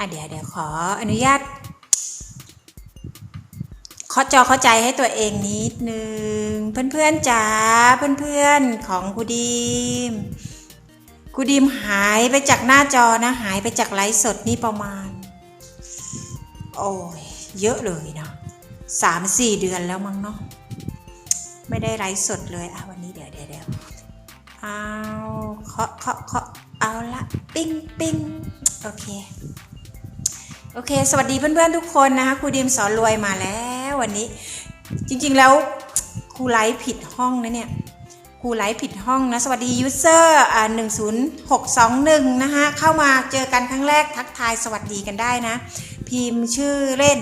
อะเดี๋ยวเดี๋ยวขออนุญาตขอจอเข้าใจให้ตัวเองนิดนึง เพื่อนๆจ๋าเพื่อนๆของครูดีมครูดีมหายไปจากหน้าจอนะหายไปจากไลฟ์สดนี่ประมาณ โอ้ยเยอะเลยเนาะสามสี่เดือนแล้วมั้งเนาะไม่ได้ไลฟ์สดเลยอะวันนี้เดี๋ยวเดี๋ยวเดี๋ยวเอาเคาะเคาะเคาะเอาละปิ้งปิ้งโอเค โอเค สวัสดีเพื่อนๆทุกคนนะคะครูดีมสอนรวยมาแล้ววันนี้ จริงๆแล้วครูไลฟ์ผิดห้องนะเนี่ยครูไลฟ์ผิดห้องนะ สวัสดียูเซอร์อ่าหนึ่งศูนย์หกสองหนึ่งนะคะเข้ามาเจอกันครั้งแรกทักทายสวัสดีกันได้นะ พิมพ์ชื่อเล่น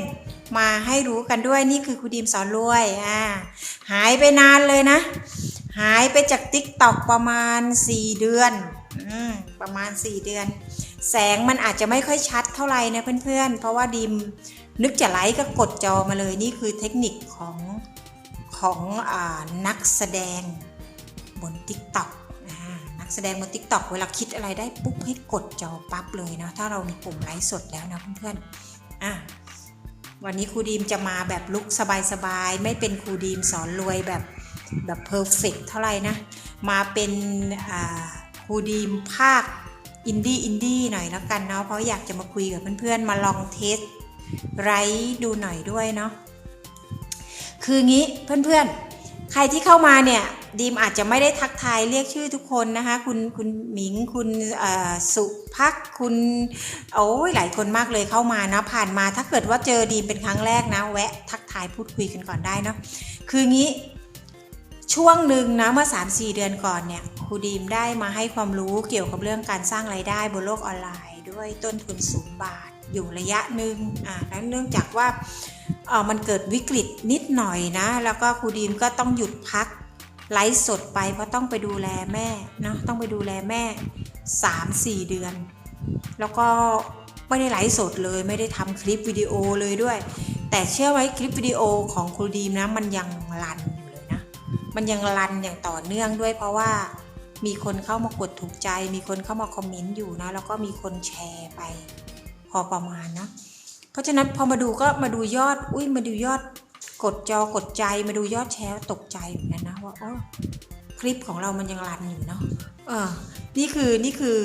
มาให้รู้กันด้วยนี่คือครูดีมสอนรวยอ่าหายไปนานเลยนะ หายไปจากติ๊กตอกประมาณ 4 เดือนอืมประมาณ 4 เดือน แสงมันอาจจะไม่ค่อยชัดเท่าไหร่นะเพื่อนๆ เพราะว่าดิมนึกจะไลฟ์ก็กดจอมาเลยนี่คือเทคนิคของของอนักแสดงบน t ิ k t o k นักแสดงบน t ิ k t o k เวลาคิดอะไรได้ปุ๊บให้กดจอปั๊บเลยนะถ้าเรามีปุ่มไลฟ์สดแล้วนะเพื่อนๆอะวันนี้ครูดีมจะมาแบบลุกสบายๆ ไม่เป็นครูดีมสอนรวยแบบแบบเพอร์เฟกเท่าไหร่นะ มาเป็นครูดีมภาค อินดี้อินดี้หน่อยแล้วกันเนาะเพราะอยากจะมาคุยกับเพื่อนๆมาลองเทสไรดูหน่อยด้วยเนาะคืองี้เพื่อนๆ ใครที่เข้ามาเนี่ยดีมอาจจะไม่ได้ทักทายเรียกชื่อทุกคนนะคะ คุณคุณหมิงคุณสุพักคุณโอ้ยหลายคนมากเลยเข้ามานะผ่านมาถ้าเกิดว่าเจอดีมเป็นครั้งแรกนะ แวะทักทายพูดคุยกันก่อนได้เนาะคืองี้ ช่วงหนึ่งนะเมื่อ 3-4 เดือนก่อนเนี่ยครูดีมได้มาให้ความรู้เกี่ยวกับเรื่องการสร้างไรายได้บนโลกออนไลน์ ด้วยต้นทุนศูนย์บาท อยู่ระยะหนึ่งอ่าแล้วเนื่องจากว่าเออมันเกิดวิกฤตนิดหน่อยนะ แล้วก็ครูดีมก็ต้องหยุดพักไลฟ์สดไปเพราะต้องไปดูแลแม่เนาะต้องไปดูแลแม่ 3-4 เดือน แล้วก็ไม่ได้ไลฟ์สดเลยไม่ได้ทำคลิปวิดีโอเลยด้วย แต่เชื่อไว้คลิปวิดีโอของครูดีมนะมันยังรันอยู่เลยน มันยังรันอย่างต่อเนื่องด้วยเพราะว่ามีคนเข้ามากดถูกใจ มีคนเข้ามาคอมเมนต์อยู่นะแล้วก็มีคนแชร์ไป พอประมาณนะ เพราะฉะนั้นพอมาดูก็มาดูยอด อุ้ยมาดูยอดกดจอกดใจมาดูยอดแชร์ตกใจเหมือนกันนะว่าโอ้คลิปของเรามันยังรันอยู่เนาะเออนี่คือนี่คือ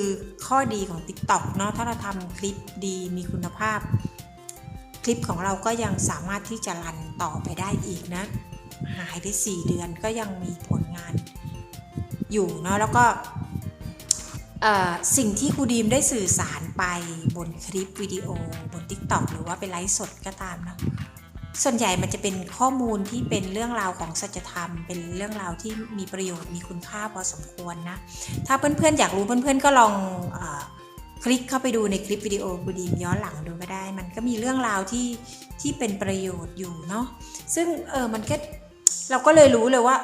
ข้อดีของ TikTok เนาะถ้าเราทำคลิปดีมีคุณภาพ คลิปของเราก็ยังสามารถที่จะรันต่อไปได้อีกนะ หายไป 4 เดือนก็ยังมีผลงานอยู่เนาะแล้วก็สิ่งที่ครูดีมได้สื่อสารไปบนคลิปวิดีโอ บน TikTok หรือว่าเป็นไลฟ์สดก็ตามเนาะส่วนใหญ่มันจะเป็นข้อมูลที่เป็นเรื่องราวของสัจธรรม เป็นเรื่องราวที่มีประโยชน์มีคุณค่าพอสมควรนะ ถ้าเพื่อนๆอยากรู้เพื่อนๆก็ลองอคลิกเข้าไปดูในคลิปวิดีโอครูดีมย้อนหลังดูก็ได้ มันก็มีเรื่องราวที่ที่เป็นประโยชน์อยู่เนาะซึ่งเออมันก็ เราก็เลยรู้เลยว่า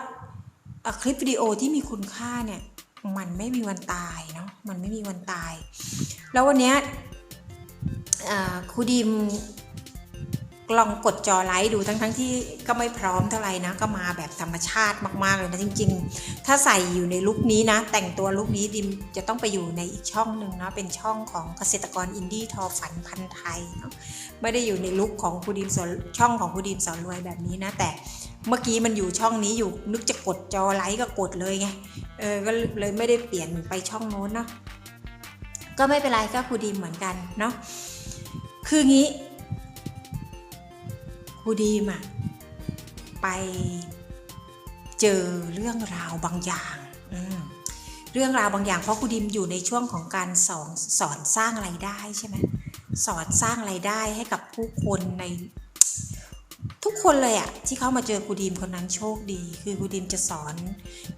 คลิปวิดีโอที่มีคุณค่าเนี่ยมันไม่มีวันตายเนาะมันไม่มีวันตาย แล้ววันนี้ครูดิมลองกดจอไลฟ์ดูทั้งทั้งๆที่ก็ไม่พร้อมเท่าไหร่นะ ก็มาแบบธรรมชาติมากๆเลยนะจริง ๆ ถ้าใส่อยู่ในลุคนี้นะ แต่งตัวลุคนี้ดิมจะต้องไปอยู่ในอีกช่องหนึ่งนะเป็นช่องของเกษตรกรอินดี้ทอฝันพันไทยเนาะไม่ได้อยู่ในลุคของครูดิมสอนช่องของครูดิมสอนรวยแบบนี้นะแต่ เมื่อกี้มันอยู่ช่องนี้อยู่นึกจะกดจอไลค์ก็กดเลยไงเออก็เลยไม่ได้เปลี่ยนไปช่องโน้นเนาะก็ไม่เป็นไรก็ครูดีเหมือนกันเนาะคืองี้ครูดีมอะไปเจอเรื่องราวบางอย่างเรื่องราวบางอย่างเพราะครูดีมอยู่ในช่วงของการสอนสอนสร้างไรายได้ใช่ไหมสอนสร้างไรายได้ให้กับผู้คนใน ทุกคนเลยอะที่เข้ามาเจอครูดีมคนนั้นโชคดี คือครูดีมจะสอน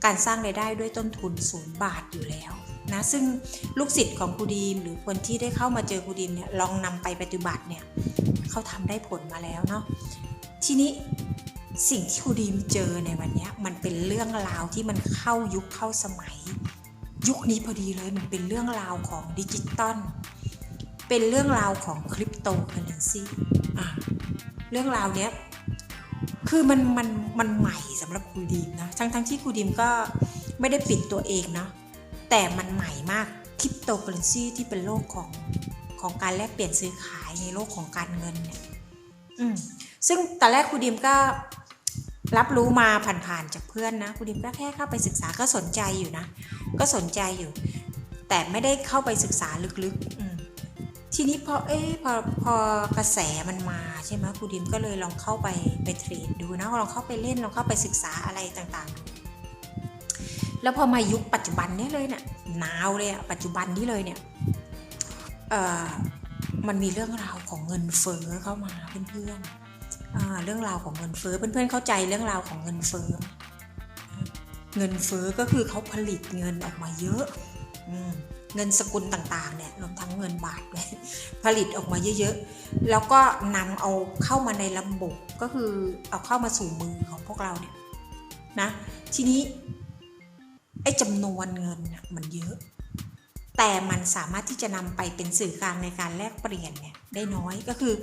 การสร้างรายได้ด้วยต้นทุนศูนย์บาทอยู่แล้วนะซึ่งลูกศิษย์ของครูดีมหรือคนที่ได้เข้ามาเจอครูดีมเนี่ยลองนำไปปฏิบัติเนี่ยเขาทำได้ผลมาแล้วเนาะทีนี้สิ่งที่ครูดีมเจอในวันนี้มันเป็นเรื่องราวที่มันเข้ายุคเข้าสมัย ยุคนี้พอดีเลยมันเป็นเรื่องราวของดิจิตอลเป็นเรื่องราวของคริปโตเคอเรนซีอะ เรื่องราวเนี้ยคือมันมันมันใหม่สำหรับครูดีมนะทั้งทั้งที่ครูดีมก็ไม่ได้ปิดตัวเองนะแต่มันใหม่มากคริปโตเคอเรนซีที่เป็นโลกของของการแลกเปลี่ยนซื้อขายในโลกของการเงินเนี่ยอืมซึ่งตอนแรกครูดิมก็รับรู้มาผ่านๆจากเพื่อนนะครูดิมก็แค่เข้าไปศึกษาก็สนใจอยู่นะ ก็สนใจอยู่ แต่ไม่ได้เข้าไปศึกษาลึกๆอืม ทีนี้พอเอ๊พอพอกระแสมันมาใช่ไหมครูดิมก็เลยลองเข้าไปไปเทรดดูนะลองเข้าไปเล่นลองเข้าไปศึกษาอะไรต่างๆ แล้วพอมายุคปัจจุบันนี้เลยเนี่ยหนาวเลยอะปัจจุบันนี้เลยเนี่ยเอ่อมันมีเรื่องราวของเงินเฟ้อเข้ามาเพื่อนๆอ่าเรื่องราวของเงินเฟ้อเพื่อนๆเข้าใจเรื่องราวของเงินเฟ้อเงินเฟ้อก็คือเขาผลิตเงินออกมาเยอะอืม เงินสกุลต่างๆเนี่ยรวมทั้งเงินบาทด้วยผลิตออกมาเยอะๆ แล้วก็นำเอาเข้ามาในระบบก็คือเอาเข้ามาสู่มือของพวกเราเนี่ยนะทีนี้ไอ้จำนวนเงินน่ะมันเยอะ แต่มันสามารถที่จะนำไปเป็นสื่อกลางในการแลกเปลี่ยนเนี่ยได้น้อยก็คือ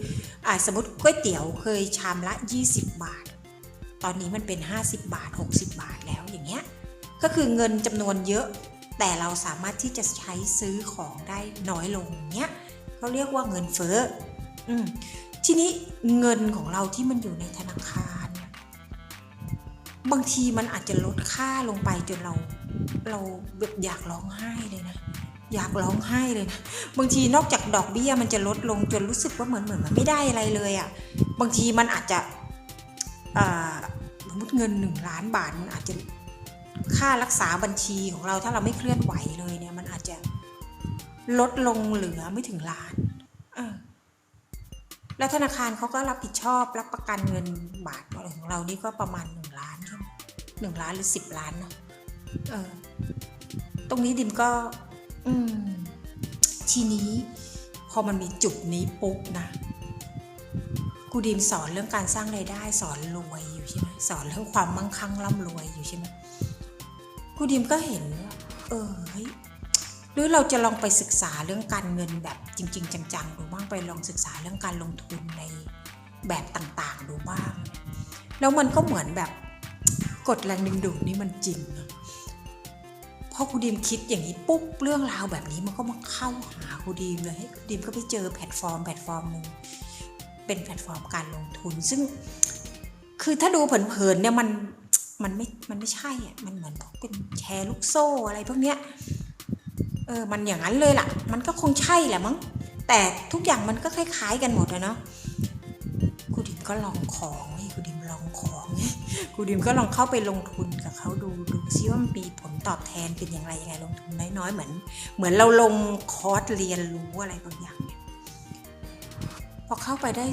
อสมมติก๋วยเตี๋ยวเคยชามละ 20 บาท ตอนนี้มันเป็น 50 บาท 60 บาทแล้วอย่างเงี้ยก็คือเงินจำนวนเยอะ แต่เราสามารถที่จะใช้ซื้อของได้น้อยลงเนี้ยเขาเรียกว่าเงินเฟ้ออืมทีนี้เงินของเราที่มันอยู่ในธนาคาร บางทีมันอาจจะลดค่าลงไปจนเรา เราแบบอยากร้องไห้เลยนะอยากร้องไห้เลยนะบางทีนอกจากดอกเบี้ยมันจะลดลงจนรู้สึกว่าเหมือนเหมือนมันไม่ได้อะไรเลยอะ่ะบางทีมันอาจจะสมมติเงินหนึ่งล้านบาทมันอาจจะ ค่ารักษาบัญชีของเราถ้าเราไม่เคลื่อนไหวเลยเนี่ย มันอาจจะลดลงเหลือไม่ถึงล้านแล้วธนาคารเขาก็รับผิดชอบรับประกันเงินบาทของเรานี่ก็ประมาณหนึ่งล้านใช่ไหมหนึ่งล้านหรือสิบล้านเนาะเออ ตรงนี้ดิมก็ อืม ทีนี้ พอมันมีจุดนี้ปุ๊บนะครูดิมสอนเรื่องการสร้างไรายได้ สอนรวยอยู่ใช่ไหมสอนเรื่องความมั่งคั่งร่ำรวยอยู่ใช่ไหม ครูดิมก็เห็นว่าเออหรือเราจะลองไปศึกษาเรื่องการเงินแบบจริง ๆ จังๆดูบ้างไปลองศึกษาเรื่องการลงทุนในแบบต่างๆ ดูบ้าง แล้วมันก็เหมือนแบบกฎแรงดึงดูดนี่มันจริงพอครูดีมคิดอย่างนี้ปุ๊บเรื่องราวแบบนี้มันก็มาเข้าหาครูดีมเลยครูดีมก็ไปเจอแพลตฟอร์มแพลตฟอร์มหนึ่งเป็นแพลตฟอร์มการลงทุน ซึ่งคือถ้าดูเผินๆเนี่ยมัน มันไม่ มันไม่ใช่อะ มันเหมือนพวกเป็นแชร์ลูกโซ่อะไรพวกเนี้ย เออ มันอย่างนั้นเลยล่ะ มันก็คงใช่แหละมั้ง แต่ทุกอย่างมันก็คล้าย ๆ กันหมดอะเนาะครูดิมก็ลองของนี่ครูดิมลองของนี่ครูดิมก็ลองเข้าไปลงทุนกับเขาดู ดูซิว่ามันมีผลตอบแทนเป็นอย่างไรยังไงลงทุนน้อยๆ เหมือน เหมือนเราลงคอร์สเรียนรู้อะไรบางอย่างเนี่ยพอเข้าไปได้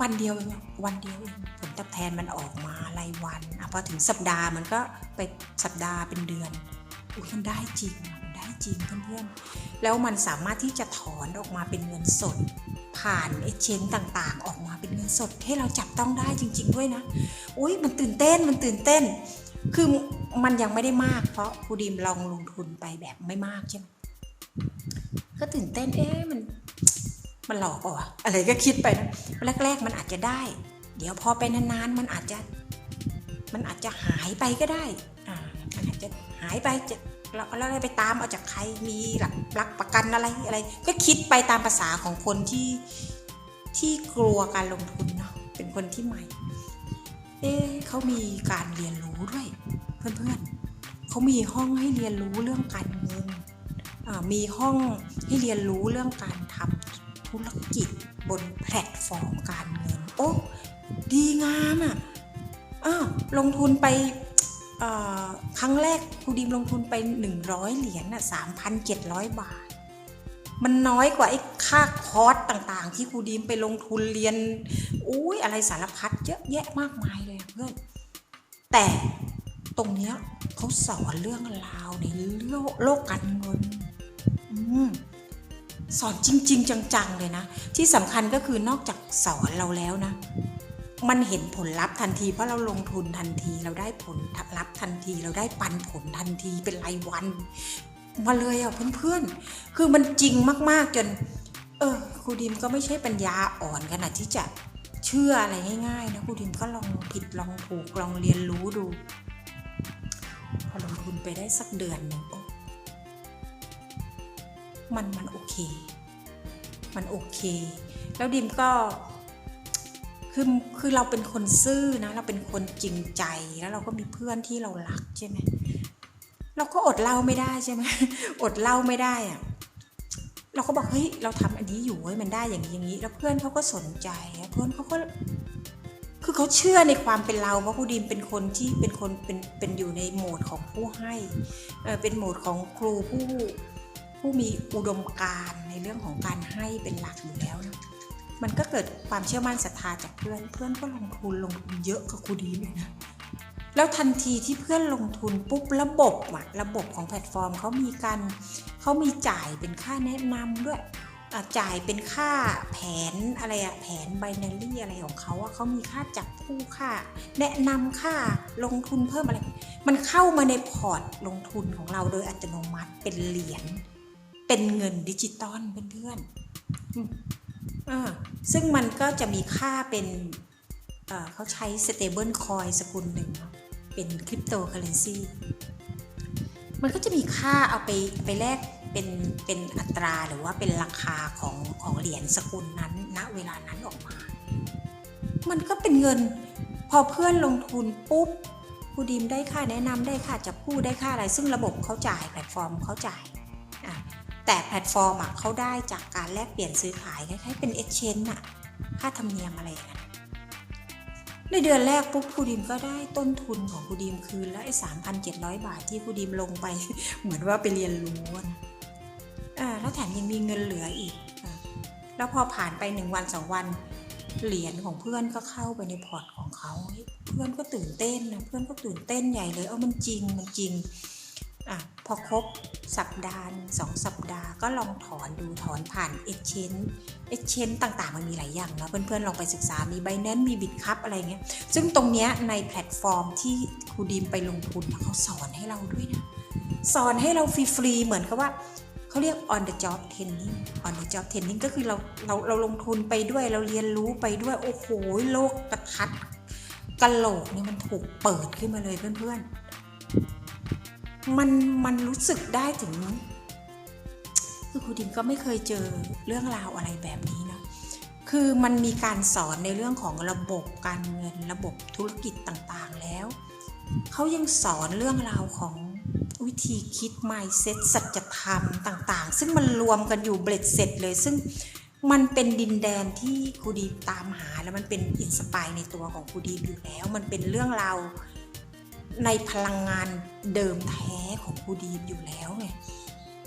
วันเดียวเองวันเดียวเองผลตอบแทนมันออกมารายวันอพอถึงสัปดาห์มันก็ไปสัปดาห์เป็นเดือนอุ้ยมันได้จริงมันได้จริงเพื่อนๆแล้วมันสามารถที่จะถอนออกมาเป็นเงินสด ผ่านเอเชนต่างๆ ออกมาเป็นเงินสดให้เราจับต้องได้จริง ๆ ด้วยนะอุ้ยมันตื่นเต้นมันตื่นเต้น คือมันยังไม่ได้มาก เพราะครูดีมลองลงทุนไปแบบไม่มากใช่ไหมก็ตื่นเต้นเอ๊ะมัน มันหลอกเปล่าวะอะไรก็คิดไปนะแรก ๆ มันอาจจะได้ เดี๋ยวพอไปนานๆมันอาจจะ มันอาจจะหายไปก็ได้อ่ามันอาจจะหายไปจะเราแล้วไปตามเอาจากใครมีหลักหลักประกันอะไรอะไร ก็คิดไปตามภาษาของคนที่ที่กลัวการลงทุนเนาะเป็นคนที่ใหม่ เอ๊เขามีการเรียนรู้ด้วยเพื่อนๆเขามีห้องให้เรียนรู้เรื่องการเงินมีห้องให้เรียนรู้เรื่องการทำ ธุรกิจบนแพลตฟอร์มการเงิน โอ้ ดีงามอะ่ะลงทุนไปครั้งแรกครูดีมลงทุนไป 100 เหรียญน่ะ3,700 บาท มันน้อยกว่าไอ้ค่าคอร์สต่างๆ ที่ครูดีมไปลงทุนเรียนอุ้ยอะไรสารพัดเยอะแยะมากมายเลยเพื่อน แต่ตรงเนี้ยเขาสอนเรื่องราวในโลกโลกการเงิน สอนจริง ๆ จัง ๆ เลยนะ ที่สำคัญก็คือนอกจากสอนเราแล้วนะ มันเห็นผลลัพธ์ทันที เพราะเราลงทุนทันทีเราได้ผลลัพธ์ทันที เราได้ปันผลทันทีเป็นรายวัน มาเลยอะเพื่อนๆ คือมันจริงมากๆจน เออครูดิมก็ไม่ใช่ปัญญาอ่อนขนาดที่จะเชื่ออะไรง่ายๆนะครูดิมก็ลองผิดลองถูกลองเรียนรู้ดู พอลงทุนไปได้สักเดือนหนึ่งโมันมันโอเค มันโอเค แล้วดิมก็คือคือเราเป็นคนซื่อนะ เราเป็นคนจริงใจแล้วเราก็มีเพื่อนที่เรารักใช่ไหมเราก็อดเล่าไม่ได้ใช่ไหมอดเล่าไม่ได้อะเราก็บอกเฮ้ยเราทำอันนี้อยู่เฮ้ยมันได้อย่างนี้อย่างนี้ แล้วเพื่อนเขาก็สนใจเพื่อนเขาก็คือเขาเชื่อในความเป็นเราเพราะครูดีมเป็นคนที่เป็นคนเป็นเป็นอยู่ในโหมดของผู้ให้เออเป็นโหมดของครูผู้ ผู้มีอุดมการณ์ในเรื่องของการให้เป็นหลักอยู่แล้วนะมันก็เกิดความเชื่อมั่นศรัทธาจากเพื่อน เพื่อนก็ลงทุนลงทุนเยอะกับครูดีเลยนะ แล้วทันทีที่เพื่อนลงทุนปุ๊บระบบอะระบบของแพลตฟอร์มเขามีการเขามีจ่ายเป็นค่าแนะนำด้วยจ่ายเป็นค่าแผนอะไรอะแผนไบนารีอะไรของเขาอะเขามีค่าจับคู่ค่า แนะนำค่าลงทุนเพิ่มอะไร มันเข้ามาในพอร์ตลงทุนของเราโดยอัตโนมัติเป็นเหรียญ เป็นเงินดิจิตอลเพื่อนๆซึ่งมันก็จะมีค่าเป็นเขาใช้ stable coin สกุลหนึ่งเป็นคริปโตเคอเรนซีมันก็จะมีค่าเอาไปไปแลกเป็นเป็นอัตราหรือว่าเป็นราคาของของเหรียญสกุลนั้นณเวลานั้นออกมา มันก็เป็นเงินพอเพื่อนลงทุนปุ๊บผู้ดีมได้ค่าแนะนำได้ค่าจับผู้ได้ค่าอะไร ซึ่งระบบเขาจ่ายแพลตฟอร์มเขาจ่าย แต่แพลตฟอร์มอะเขาได้จากการแลกเปลี่ยนซื้อขายคล้ายๆเป็นเอ็กชแนนอะค่าธรรมเนียมอะไรอย่างเงี้ยในเดือนแรกปุ๊บครูดิมก็ได้ต้นทุนของครูดิมคืนแล้วไอ้สามพันเจ็ดร้อยบาทที่ครูดิมลงไป เหมือนว่าไปเรียนรู้นะอ่าแล้วแถมยังมีเงินเหลืออีกอแล้วพอผ่านไปหนึ่งวันสองวันเหรียญของเพื่อนก็เข้าไปในพอร์ตของเขาเฮ้ยเพื่อนก็ตื่นเต้นนะเพื่อนก็ตื่นเต้นใหญ่เลย เออมันจริงมันจริง อะพอครบสัปดาห์สองสัปดาห์ก็ลองถอนดูถอนผ่านเอ็กชแนนเอ็กชแนนต่างๆ มันมีหลายอย่างนะเพื่อนๆ ลองไปศึกษามี b บ n a n c e มีบิตคัพอะไรเงี้ย ซึ่งตรงเนี้ยในแพลตฟอร์มที่ครูดีมไปลงทุนเขาสอนให้เราด้วยนะ สอนให้เราฟรีๆ เหมือนกับว่าเขาเรียก on the job training on the job training ก็คือเราเราเราลงทุนไปด้วยเราเรียนรู้ไปด้วย โอ้โหโลกกระทัดกะโหลกนี่มันถูกเปิดขึ้นมาเลยเพื่อนๆ มันมันรู้สึกได้ถึงคือครูดิมก็ไม่เคยเจอเรื่องราวอะไรแบบนี้นะคือมันมีการสอนในเรื่องของระบบการเงินระบบธุรกิจต่างๆแล้วเขายังสอนเรื่องราวของวิธีคิด mindset สัจธรรมต่างๆ ซึ่งมันรวมกันอยู่เบรดเสร็จเลย ซึ่งมันเป็นดินแดนที่ครูดีมตามหา แล้วมันเป็นอินสปายในตัวของครูดีมอยู่แล้ว มันเป็นเรื่องราว ในพลังงานเดิมแท้ของครูดีมอยู่แล้วไง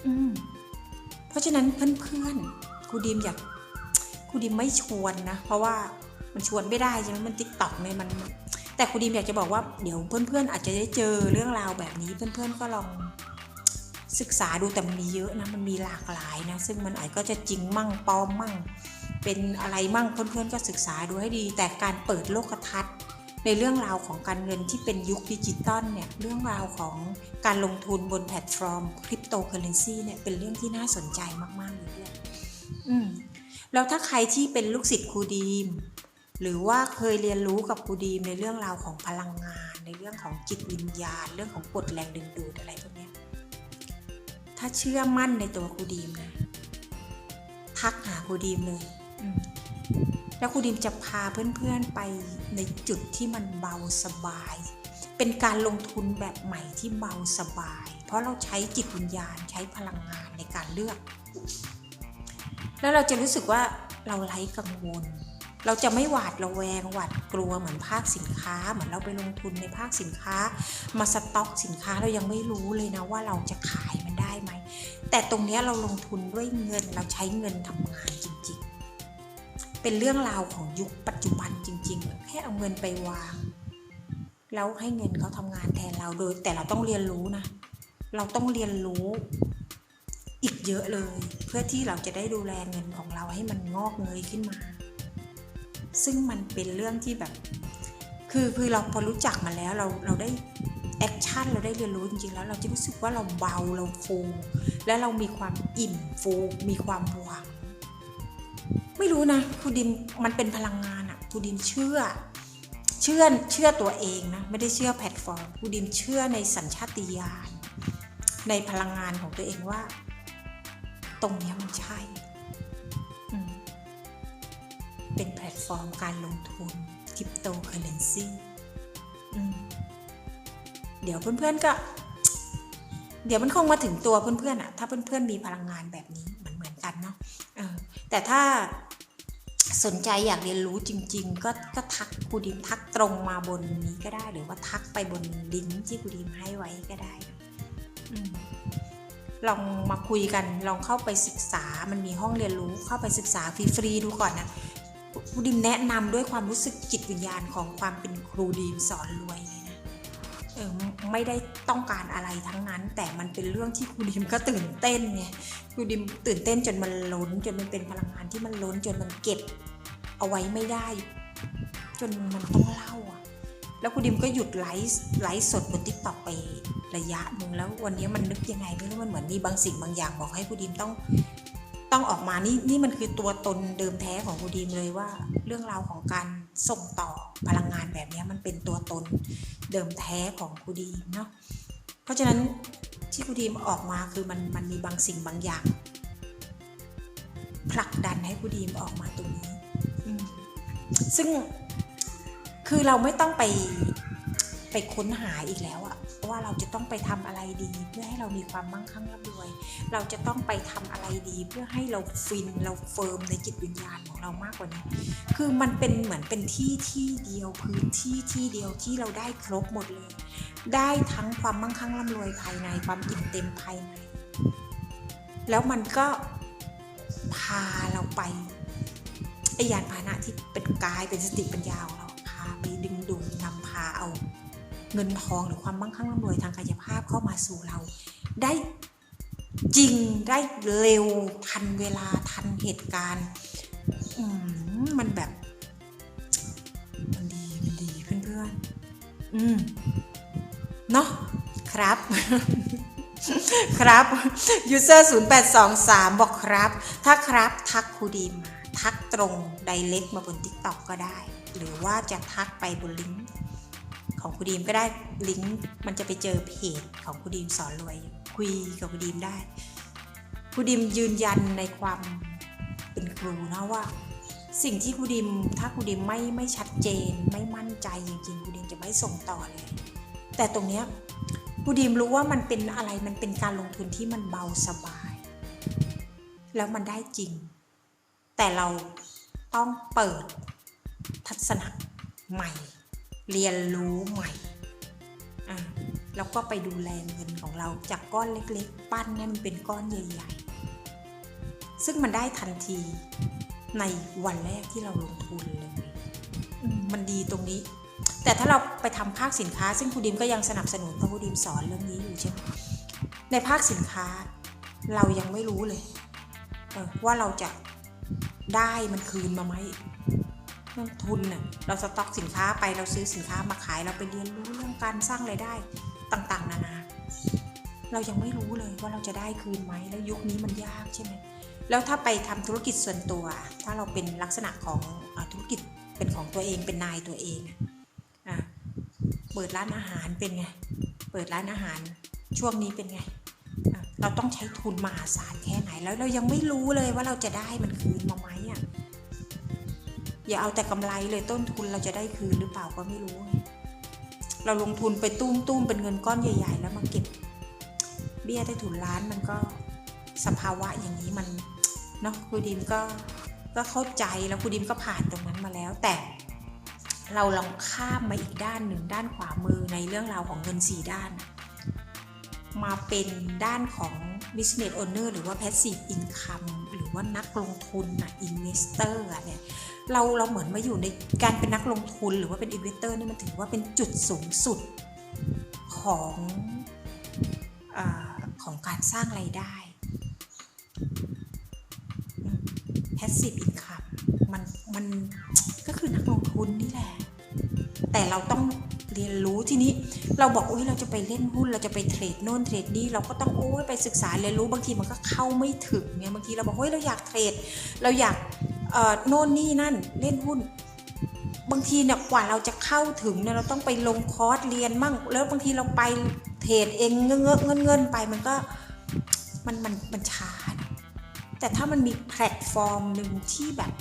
อืมเพราะฉะนั้นเพื่อนๆครูดีมอยากครูดีมไม่ชวนนะ เพราะว่ามันชวนไม่ได้ใช่ไหมมันติ๊กต็อกเนี่ยมัน แต่ครูดีมอยากจะบอกว่าเดี๋ยวเพื่อนๆ อาจจะได้เจอเรื่องราวแบบนี้เพื่อนๆก็ลองศึกษาดูแต่มันมีเยอะนะมันมีหลากหลายนะ ซึ่งมันอาจก็จะจริงมั่งปลอมมั่ง เป็นอะไรมั่งเพื่อนๆก็ศึกษาดูให้ดี แต่การเปิดโลกทัศน์ ในเรื่องราวของการเงินที่เป็นยุคดิจิตอลเนี่ยเรื่องราวของการลงทุนบนแพลตฟอร์มคริปโตเคอเรนซีเนี่ยเป็นเรื่องที่น่าสนใจมาก ๆ เลยเนี่ยอืมแล้วถ้าใครที่เป็นลูกศิษย์ครูดีม หรือว่าเคยเรียนรู้กับครูดีมในเรื่องราวของพลังงาน ในเรื่องของจิตวิญญาณ เรื่องของกฎแรงดึงดูดอะไรพวกนี้ถ้าเชื่อมั่นในตัวครูดีมนะทักหาครูดีมเลยอืม แล้วครูดีมจะพาเพื่อนๆไปในจุดที่มันเบาสบาย เป็นการลงทุนแบบใหม่ที่เบาสบาย เพราะเราใช้จิตวิญญาณใช้พลังงานในการเลือก แล้วเราจะรู้สึกว่าเราไร้กังวล เราจะไม่หวาดระแวงหวาดกลัวเหมือนภาคสินค้า เหมือนเราไปลงทุนในภาคสินค้า มาสต็อกสินค้าเรายังไม่รู้เลยนะว่าเราจะขายมันได้ไหม แต่ตรงนี้เราลงทุนด้วยเงินเราใช้เงินทำงานจริง เป็นเรื่องราวของยุคปัจจุบันจริง ๆ แค่เอาเงินไปวาง แล้วให้เงินเขาทำงานแทนเราโดย แต่เราต้องเรียนรู้นะ เราต้องเรียนรู้ อีกเยอะเลย เพื่อที่เราจะได้ดูแลเงินของเราให้มันงอกเงยขึ้นมา ซึ่งมันเป็นเรื่องที่แบบ คือคือเราพอรู้จักมันแล้วเราเราได้แอคชั่นเราได้เรียนรู้จริงๆแล้วเราจะรู้สึกว่าเราเบาเราฟู และเรามีความอิ่มฟู มีความหวัง ไม่รู้นะครูดิมมันเป็นพลังงานอะครูดิมเชื่อ เชื่อเชื่อตัวเองนะไม่ได้เชื่อแพลตฟอร์มครูดิมเชื่อในสัญชาติญาณในพลังงานของตัวเองว่า ตรงเนี้ยมันใช่อืมลตฟอร์มการลงทุนคริปโตเคอเรนซีเดี๋ยวเพื่อนๆก็ เดี๋ยวมันคงมาถึงตัวเพื่อนๆอะถ้าเพื่อนๆมีพลังงานแบบนี้ แต่ถ้าสนใจอยากเรียนรู้จริง ๆ ก็ก็ทักครูดิมทักตรงมาบนนี้ก็ได้ หรือว่าทักไปบนลิงก์ที่ครูดิมให้ไว้ก็ได้ลองมาคุยกันลองเข้าไปศึกษามันมีห้องเรียนรู้เข้าไปศึกษาฟรีๆดูก่อนนะครูดิมแนะนำด้วยความรู้สึกจิตวิญญาณของความเป็นครูดิมสอนรวยเไม่ได้ต้องการอะไรทั้งนั้น แต่มันเป็นเรื่องที่ครูดิมก็ตื่นเต้นไงครูดิมตื่นเต้นจนมันล้น จนมันเป็นพลังงานที่มันล้นจนมันเก็บเอาไว้ไม่ได้ จนมันต้องเล่าอะแล้วครูดิมก็หยุดไลฟ์ไลฟ์สดบนทิกตอกไประยะหนึ่งแล้ววันนี้มันนึกยังไงไม่รู้มันเหมือนมีบางสิ่งบางอย่างบอกให้ครูดิมต้องต้องออกมานี่นี่มันคือตัวตนเดิมแท้ของครูดิมเลยว่า เรื่องราวของการ ส่งต่อพลังงานแบบนี้มันเป็นตัวตนเดิมแท้ของครูดีมเนาะเพราะฉะนั้นที่ครูดีมออกมาคือมันมันมีบางสิ่งบางอย่างผลักดันให้ครูดีมออกมาตรงนี้ซึ่งคือเราไม่ต้องไป ไปค้นหาอีกแล้วอะว่าเราจะต้องไปทำอะไรดี เพื่อให้เรามีความมั่งคั่งร่ำรวย เราจะต้องไปทำอะไรดี เพื่อให้เราฟินเราเฟิร์มในจิตวิญญาณของเรามากกว่านี้ คือมันเป็นเหมือนเป็นที่ที่เดียวพื้นที่ที่เดียวที่เราได้ครบหมดเลย ได้ทั้งความมั่งคั่งร่ำรวยภายในความอิ่มเต็มภายในแล้วมันก็พาเราไปไอยานพาหนะที่เป็นกายเป็นสติปัญญาของเราพาไปดึงดูด เงินทองหรือความมั่งคั่งร่ำรวยทางกายภาพเข้ามาสู่เรา ได้จริงได้เร็วทันเวลาทันเหตุการณ์มมันแบบมันดีมันดีเพื่อนๆอืมเนาะครับครับ user 0823 บอกครับ ถ้าครับทักครูดีมา ทักตรง direct มาบน TikTok ก็ได้ หรือว่าจะทักไปบนลิงก์ ของครูดีมก็ได้ลิงก์มันจะไปเจอเพจของครูดีมสอนรวยคุยกับครูดีมได้ครูดิมยืนยันในความเป็นครูนะว่า สิ่งที่ครูดิมถ้าครูดิมไม่ไม่ชัดเจน ไม่มั่นใจจริงๆครูดิมจะไม่ส่งต่อเลย แต่ตรงเนี้ยครูดิมรู้ว่ามันเป็นอะไรมันเป็นการลงทุนที่มันเบาสบาย แล้วมันได้จริง แต่เราต้องเปิดทัศนะใหม่ เรียนรู้ใหม่แล้วก็ไปดูแลเงินของเราจากก้อนเล็กๆ ปั้นให้มันเป็นก้อนใหญ่ๆ ซึ่งมันได้ทันทีในวันแรกที่เราลงทุนเลยมันดีตรงนี้ แต่ถ้าเราไปทำภาคสินค้า ซึ่งครูดิมก็ยังสนับสนุนเพราะครูดิมสอนเรื่องนี้อยู่ใช่ไหมในภาคสินค้าเรายังไม่รู้เลยว่าเราจะได้มันคืนมาไหม เรื่องทุนน่ะเราสต็อกสินค้าไปเราซื้อสินค้ามาขายเราไปเรียนรู้เรื่องการสร้างไรายได้ต่างๆ นานา เรายังไม่รู้เลยว่าเราจะได้คืนไหมแล้วยุคนี้มันยากใช่ไหมแล้วถ้าไปทำธุรกิจส่วนตัว ถ้าเราเป็นลักษณะของอธุรกิจเป็นของตัวเองเป็นนายตัวเองอะเปิดร้านอาหารเป็นไง เปิดร้านอาหารช่วงนี้เป็นไง เราต้องใช้ทุนมหาศาลแค่ไหนแล้วเรายังไม่รู้เลยว่าเราจะได้มันคืนมาไหมอะ อย่าเอาแต่กำไรเลยต้นทุนเราจะได้คืนหรือเปล่าก็ไม่รู้ เราลงทุนไปตุ้มตุ้มเป็นเงินก้อนใหญ่ ๆ แล้วมาเก็บ เบี้ยใต้ถุนร้านมันก็สภาวะอย่างนี้มันเนาะครูดิมก็ก็เข้าใจแล้วครูดิมก็ผ่านตรงนั้นมาแล้ว แต่เราลองข้ามมาอีกด้านหนึ่งด้านขวามือในเรื่องราวของเงินสี่ด้าน มาเป็นด้านของ business owner หรือว่า passive income หรือว่านักลงทุนนะ investor อะเนี่ยเราเราเหมือนมาอยู่ในการเป็นนักลงทุนหรือว่าเป็น investor นี่มันถือว่าเป็นจุดสูงสุดของอของการสร้างไรายได้ passive income มันมันก็คือนักลงทุนนี่แหละ แต่เราต้อง เรียนรู้ทีนี้ เราบอกโอ้ยเราจะไปเล่นหุ้นเราจะไปเทรดโน่นเทรดนี่เราก็ต้องโอ้ยไปศึกษาเรียนรู้บางทีมันก็เข้าไม่ถึงไงบางทีเราบอกเฮ้ยเราอยากเทรดเราอยากโน่นนี่นั่นเล่นหุ้น บางทีเนี่ยกว่าเราจะเข้าถึงเนี่ยเราต้องไปลงคอร์สเรียนมั่ง แล้วบางทีเราไปเทรดเองเงอะเงินเงินไปมันก็มันมันมันช้านแต่ถ้ามันมีแพลตฟอร์มหนึ่งที่แบบ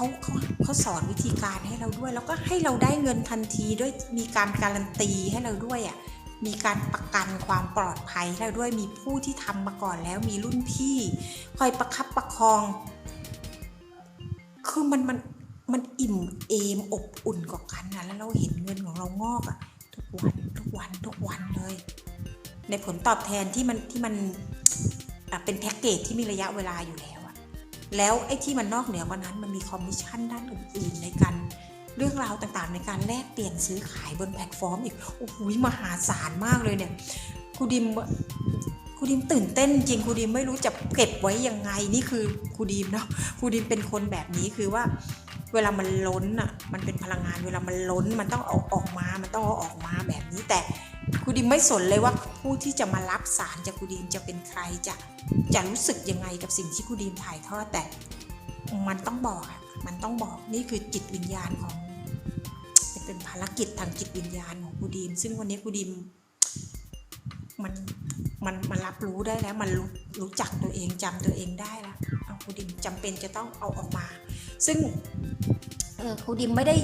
เขาเขาเขาสอนวิธีการให้เราด้วย แล้วก็ให้เราได้เงินทันทีด้วยมีการการันตีให้เราด้วยอะมีการประกันความปลอดภัยให้เราด้วยมีผู้ที่ทำมาก่อนแล้วมีรุ่นพี่คอยประคับประคอง คือมันมันมันอิ่มเอมอบอุ่นกว่ากันนะแล้วเราเห็นเงินของเรางอกอะทุกวันทุกวันทุกวันเลย ในผลตอบแทนที่มันที่มันเป็นแพ็กเกจที่มีระยะเวลาอยู่แล้ว แล้วไอ้ที่มันนอกเหนือกว่านั้นมันมีคอมมิชชั่นด้านอื่นๆในการเรื่องราวต่างๆ ในการแลกเปลี่ยนซื้อขายบนแพลตฟอร์มอีกโอ้โหมหาศาลมากเลยเนี่ยครูดิมครูดิมตื่นเต้นจริงครูดิมไม่รู้จะเก็บไว้ยังไงนี่คือครูดิมเนาะครูดิมเป็นคนแบบนี้คือว่าเวลามันล้นอะมันเป็นพลังงานเวลามันล้นมันต้องเอาออกมา มันต้องเอาออกมาแบบนี้แต่ รูดิมไม่สนเลยว่าผู้ที่จะมารับสารจากครูดิมจะเป็นใครจะจะรู้สึกยังไงกับสิ่งที่ครูดิมถ่ายทอดแต่มันต้องบอกมันต้องบอกนี่คือจิตวิญญาณของเป็นภารกิจทางจิตวิญญาณของครูดิม ซึ่งวันนี้ครูดิมมันมันมันรับรู้ได้แล้วมันรู้รู้จักตัวเองจำตัวเองได้แล้วเอาครูดิมจำเป็นจะต้องเอาออกมา ซึ่งเออครูดิมไม่ได้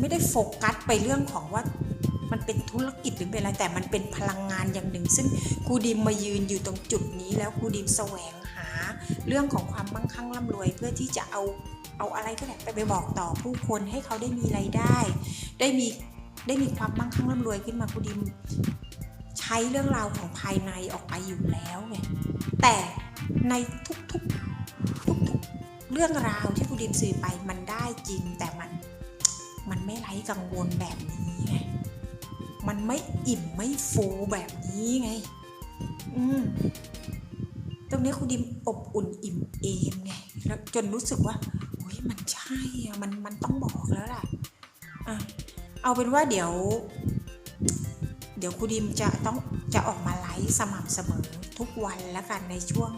ไม่ได้โฟกัสไปเรื่องของว่า มันเป็นธุรกิจหรือเป็นอะไรแต่มันเป็นพลังงานอย่างหนึ่ง ซึ่งครูดิมมายืนอยู่ตรงจุดนี้ แล้วครูดิมแสวงหา เรื่องของความมั่งคั่งร่ำรวย เพื่อที่จะเอาเอาอะไรก็ได้ไปไปบอกต่อผู้คนให้เขาได้มีไรายได้ ได้มีได้มีความมั่งคั่งร่ำรวยขึ้นมาครูดิม ใช้เรื่องราวของภายในออกไปอยู่แล้วไงแต่ในทุกๆทุกๆเรื่องราวที่ครูดิมสื่อไปมันได้จริงแต่มันมันไม่ไร้กังวลแบบนี้ไง มันไม่อิ่มไม่ฟูแบบนี้ไง อืมตรงนี้ครูดิมอบอุ่นอิ่มเอมไงแล้วจนรู้สึกว่าโอ้ยมันใช่อะมันมันต้องบอกแล้วล่ะอะเอาเป็นว่าเดี๋ยว เดี๋ยวครูดิมจะต้องจะออกมาไลฟ์สม่ำเสมอทุกวันแล้วกันในช่วง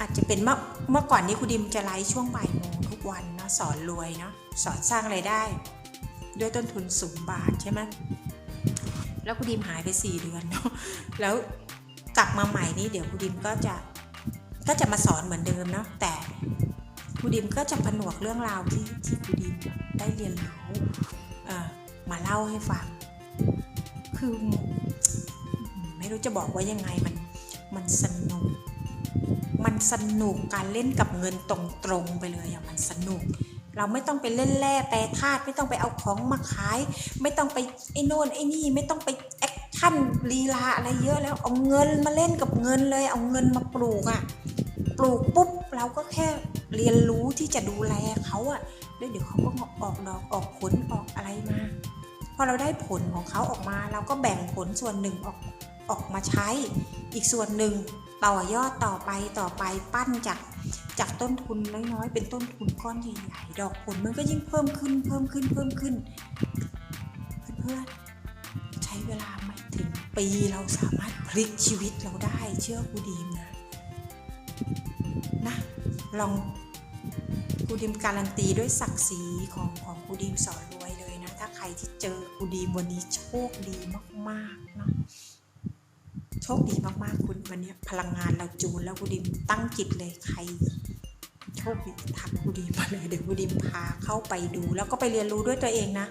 อาจจะเป็นเมื่อเมื่อก่อนนี้ครูดิมจะไลฟ์ช่วงบ่ายโมงทุกวันเนาะสอนรวยเนาะสอนสร้างไรายได้ ด้วยต้นทุนสูงบาทใช่ไหมแล้วครูดิมหายไปสี่เดือนเนาะแล้วกลับมาใหม่นี้เดี๋ยวครูดิมก็จะก็จะมาสอนเหมือนเดิมเนาะแต่ครูดิมก็จะผนวกเรื่องราวที่ที่ครูดิมได้เรียนรู้มาเล่าให้ฟัง คือไม่รู้จะบอกว่ายังไงมันมันสนุก มันสนุกการเล่นกับเงินตรงๆไปเลยอะมันสนุก เราไม่ต้องไปเล่นแร่แปรธาตุไม่ต้องไปเอาของมาขาย ไม่ต้องไปไอ้โน่นไอ้นี่ไม่ต้องไปแอคชั่นลีลาอะไรเยอะแล้วเอาเงินมาเล่นกับเงินเลย เอาเงินมาปลูกอะปลูกปุ๊บเราก็แค่เรียนรู้ที่จะดูแลเขาอะแล้วเดี๋ยวเขาก็ออกดอกออกผลออกอะไรมาพอเราได้ผลของเขาออกมา เราก็แบ่งผลส่วนหนึ่งออก ออกมาใช้ อีกส่วนหนึ่งต่อยอดต่อไปต่อไปปั้นจากจากต้นทุนน้อยๆ เป็นต้นทุนก้อนใหญ่ๆดอกผลมันก็ยิ่งเพิ่มขึ้นเพิ่มขึ้นเพิ่มขึ้น เพื่อนๆใช้เวลาไม่ถึงปีเราสามารถพลิกชีวิตเราได้เชื่อครูดีมนะนะลองครูดีมการันตีด้วยศักดิ์ศรีของของครูดีมสอนรวยเลยนะ ถ้าใครที่เจอครูดีมวันนี้โชคดีมากๆเนาะ คดีมากๆคุณวันนี้พลังงานเราจูนแล้วคุณดิมตั้งจิตเลยใครโชคดีทักคุณดิมมาเลยเดี๋ยวคุณดิมพาเข้าไปดู แล้วก็ไปเรียนรู้ด้วยตัวเองนะ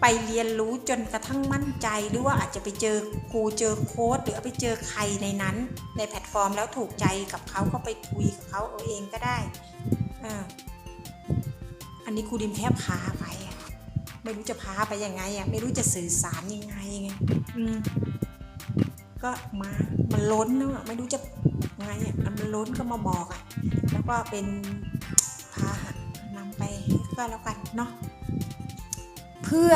ไปเรียนรู้จนกระทั่งมั่นใจหรือว่าอาจจะไปเจอครูเจอโค้ดหรือไปเจอใครในนั้น ในแพลตฟอร์มแล้วถูกใจกับเขาก็ไปคุยกับเขาเอาเองก็ได้อ่าอันนี้ครูดิมแค่พาไปอะไม่รู้จะพาไปยังไงอะไม่รู้จะสื่อสารยังไงไงอืม ก็มามันล้นแล้วอะไม่รู้จะไงอะมันล้นก็มาบอกอะแล้วก็เป็นพาหะนำไปก็แล้วกันเนาะเพื่อ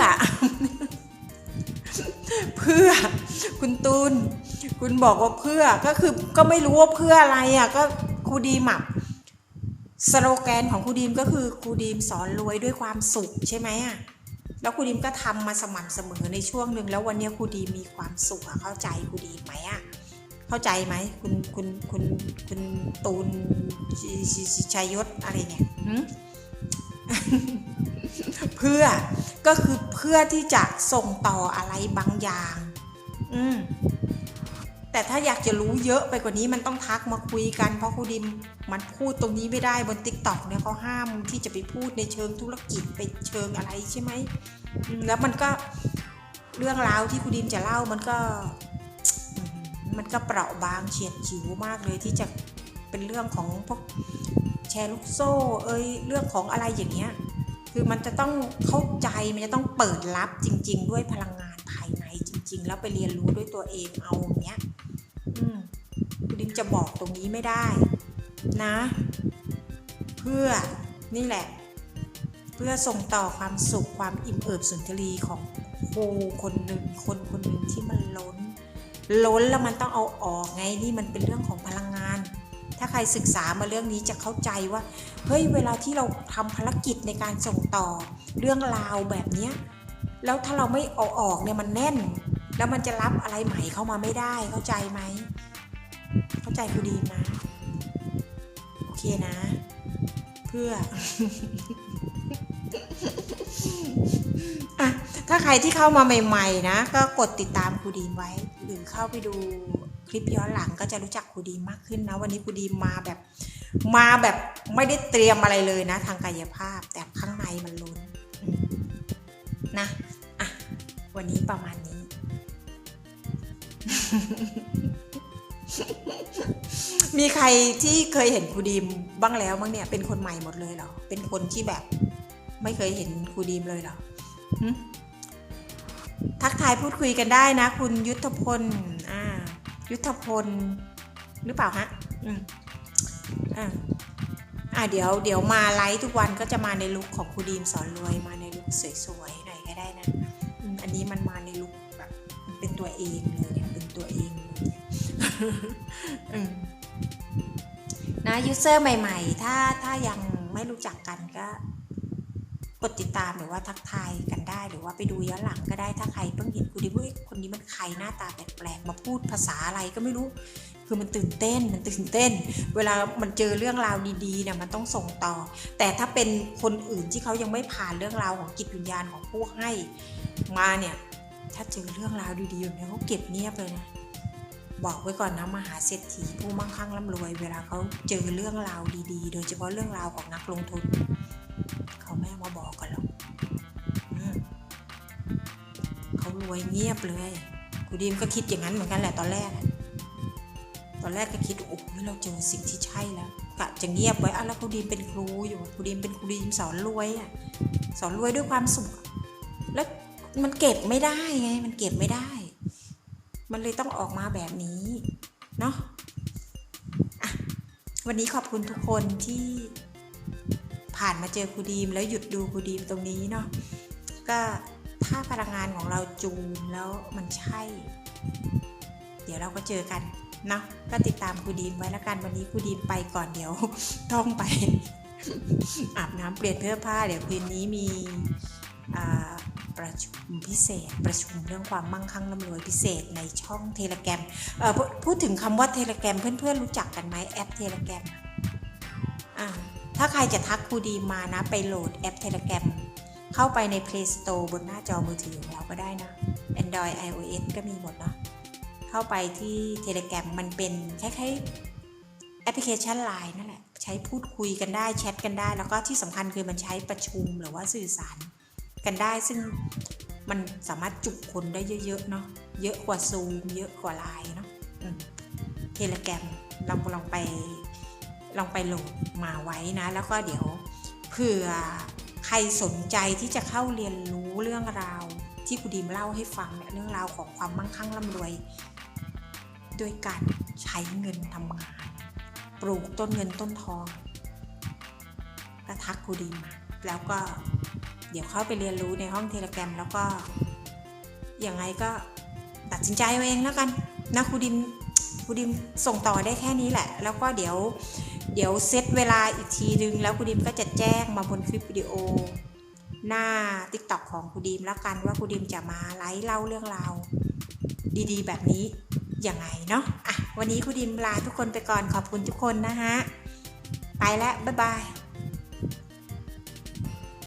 เพื่อคุณตูนคุณบอกว่าเพื่อก็คือก็ไม่รู้ว่าเพื่ออะไรอะก็ครูดีมอะสโลแกนของครูดีมก็คือครูดีมสอนรวยด้วยความสุขใช่ไหมอะ แล้วครูดีมก็ทำมาสม่ำเสมอในช่วงหนึ่งแล้ววันนี้ครูดีมีความสุขเข้าใจครูดีไหมอะเข้าใจไหมคุณคุณคุณคุณตูนชชชชัยยศอะไรเนี่ยเพื่อก็คือเพื่อที่จะส่งต่ออะไรบางอย่าง อืม แต่ถ้าอยากจะรู้เยอะไปกว่านี้มันต้องทักมาคุยกัน เพราะครูดิมมันพูดตรงนี้ไม่ได้บนติ๊กต็อกเนี่ยเขาห้ามที่จะไปพูดในเชิงธุรกิจไปเชิงอะไรใช่ไหมแล้วมันก็เรื่องราวที่ครูดิมจะเล่ามันก็ มันก็เปราะบางเฉียดฉิวมากเลยที่จะเป็นเรื่องของพวกแชร์ลูกโซ่ เอ้ยเรื่องของอะไรอย่างเงี้ยคือมันจะต้องเข้าใจมันจะต้องเปิดรับจริง ๆ ด้วยพลังงานภายในจริง ๆ แล้วไปเรียนรู้ด้วยตัวเองเอาอย่างเงี้ย ดิมจะบอกตรงนี้ไม่ได้ นะ เพื่อนี่แหละ เพื่อส่งต่อความสุขความอิ่มเอิบสุนทรีของครูคนหนึ่งคนคนหนึ่งที่มันล้น ล้นแล้วมันต้องเอาออกไงนี่มันเป็นเรื่องของพลังงาน ถ้าใครศึกษามาเรื่องนี้จะเข้าใจว่าเฮ้ยเวลาที่เราทำภารกิจในการส่งต่อเรื่องราวแบบเนี้ยแล้วถ้าเราไม่เอาออกเนี่ยมันแน่น แล้วมันจะรับอะไรใหม่เข้ามาไม่ได้เข้าใจไหม เข้าใจกูดีนะโอเคนะ เพื่ออะถ้าใครที่เข้ามาใหม่ ๆ นะ ก็กดติดตามครูดีมไว้ หรือเข้าไปดูคลิปย้อนหลังก็จะรู้จักครูดีมมากขึ้นนะ วันนี้ครูดีมมาแบบมาแบบไม่ได้เตรียมอะไรเลยนะ ทางกายภาพ แต่ข้างในมันล้นนะอะวันนี้ประมาณนี้ มีใครที่เคยเห็นครูดีมบ้างแล้วบ้างเนี่ย เป็นคนใหม่หมดเลยเหรอ เป็นคนที่แบบ ไม่เคยเห็นครูดีมเลยเหรอทักทายพูดคุยกันได้นะ คุณยุทธพล อ่า ยุทธพล หรือเปล่าฮะ อืมอ่าอ่าเดี๋ยวเดี๋ยวมาไลฟ์ทุกวันก็จะมาในลุคของครูดีมสอนรวย มาในลุคสวยๆหน่อยก็ได้นะ อันนี้มันมาในลุคแบบ เป็นตัวเองเลยเนี่ยเป็นตัวเอง นะยูเซอร์ใหม่ ๆ ถ้าถ้ายังไม่รู้จักกันก็กดติดตามหรือว่าทักทายกันได้ หรือว่าไปดูย้อนหลังก็ได้ถ้าใครเพิ่งเห็นกูดิเฮ้ยคนนี้มันใครหน้าตาแปลกๆมาพูดภาษาอะไรก็ไม่รู้ คือมันตื่นเต้นมันตื่นเต้น เวลามันเจอเรื่องราวดีๆเนี่ยมันต้องส่งต่อ แต่ถ้าเป็นคนอื่นที่เขายังไม่ผ่านเรื่องราวของจิตวิญญาณของผู้ให้มาเนี่ย ถ้าเจอเรื่องราวดีๆแบบนี้เขาเก็บเงียบเลยนะ บอกไว้ก่อนนะมหาเศรษฐีผู้มั่งคั่งร่ำรวย เวลาเขาเจอเรื่องราวดีๆ โดยเฉพาะเรื่องราวของนักลงทุน เขาไม่มาบอกกันหรอกเขารวยเงียบเลยกูดีมก็คิดอย่างนั้นเหมือนกันแหละตอนแรก ตอนแรกก็คิดโอ้โหเราเจอสิ่งที่ใช่แล้วกะจะเงียบไว้อะแล้วกูดีมเป็นครูอยู่กูดีมเป็นครูดีมสอนรวยอะสอนรวยด้วยความสุขแล้วมันเก็บไม่ได้ไง มันเก็บไม่ได้ มันเลยต้องออกมาแบบนี้เนาะะวันนี้ขอบคุณทุกคนที่ผ่านมาเจอครูดีมแล้วหยุดดูครูดีมตรงนี้เนาะก็ถ้าพลังงานของเราจูนแล้วมันใช่ เดี๋ยวเราก็เจอกันเนาะก็ติดตามครูดีมไว้แล้วกันวันนี้ครูดีมไปก่อนเดี๋ยวต้องไปอาบน้ำเปลี่ยนเสื้อผ้าเดี๋ยวคืนนี้มีอ่า ประชุมพิเศษ ประชุมเรื่องความมั่งคั่งร่ำรวยพิเศษในช่องเทเลแกรมพูดถึงคำว่าเทเลแกรมเพื่อนๆรู้จักกันไหมแอปเทเลแกรมถ้าใครจะทักครูดีมมานะไปโหลดแอปเทเลแกรมเข้าไปใน Play Store บนหน้าจอมือถือของเราก็ได้นะ Android iOS ก็มีหมดเนาะเข้าไปที่ Telegram มันเป็นคล้ายๆแอปพลิเคชัน Line นั่นแหละ ใช้พูดคุยกันได้ แชทกันได้ แล้วก็ที่สำคัญคือมันใช้ประชุมหรือว่าสื่อสาร กันได้ ซึ่งมันสามารถจุคนได้เยอะๆเนาะเยอะกว่าซูม เยอะกว่าไลน์เนาะเทเลแกรมลองลองไปลองไปโหลดมาไว้นะ แล้วก็เดี๋ยวเผื่อใครสนใจที่จะเข้าเรียนรู้เรื่องราวที่ครูดีมเล่าให้ฟังเนี่ยเรื่องราวของความมั่งคั่งร่ำรวยด้วยการใช้เงินทำงาน ปลูกต้นเงินต้นทองก็ทักครูดีมมาแล้วก็ เดี๋ยวเข้าไปเรียนรู้ในห้องเทเลแกรมแล้วก็ยังไงก็ตัดสินใจเอาเองแล้วกันนะครูดิมครูดิมส่งต่อได้แค่นี้แหละ แล้วก็เดี๋ยวเดี๋ยวเซตเวลาอีกทีนึง แล้วครูดิมก็จะแจ้งมาบนคลิปวิดีโอ หน้า t ิ k t o k ของครูดีมแล้วกันว่าครูดีมจะมาไลฟ์เล่าเรื่องราวดีๆ แบบนี้ยังไงเนาะอะวันนี้ครูดีมลาทุกคนไปก่อนขอบคุณทุกคนนะฮะไปแล้วบ๊ายบาย